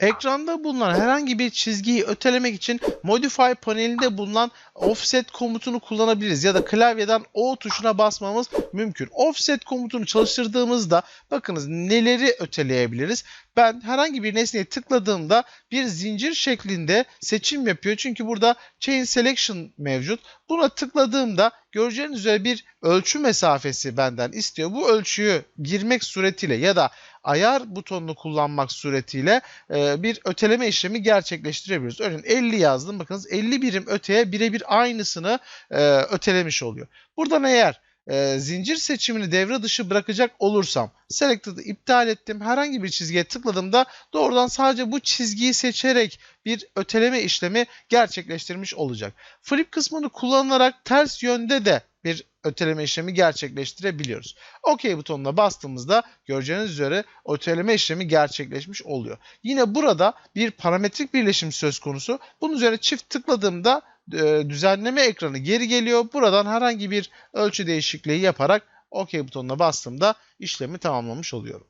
Ekranda bulunan herhangi bir çizgiyi ötelemek için Modify panelinde bulunan Offset komutunu kullanabiliriz ya da klavyeden O tuşuna basmamız mümkün. Offset komutunu çalıştırdığımızda bakınız neleri öteleyebiliriz. Ben herhangi bir nesneye tıkladığımda bir zincir şeklinde seçim yapıyor. Çünkü burada Chain Selection mevcut. Buna tıkladığımda göreceğiniz üzere bir ölçü mesafesi benden istiyor. Bu ölçüyü girmek suretiyle ya da ayar butonunu kullanmak suretiyle e, bir öteleme işlemi gerçekleştirebiliyoruz. Örneğin 50 yazdım. Bakınız 50 birim öteye birebir aynısını e, ötelemiş oluyor. Buradan eğer e, zincir seçimini devre dışı bırakacak olursam Selected'ı iptal ettim. Herhangi bir çizgiye tıkladığımda doğrudan sadece bu çizgiyi seçerek bir öteleme işlemi gerçekleştirmiş olacak. Flip kısmını kullanarak ters yönde de bir öteleme işlemi gerçekleştirebiliyoruz. OK butonuna bastığımızda göreceğiniz üzere öteleme işlemi gerçekleşmiş oluyor. Yine burada bir parametrik birleşim söz konusu. Bunun üzerine çift tıkladığımda e, düzenleme ekranı geri geliyor. Buradan herhangi bir ölçü değişikliği yaparak OK butonuna bastığımda işlemi tamamlamış oluyorum.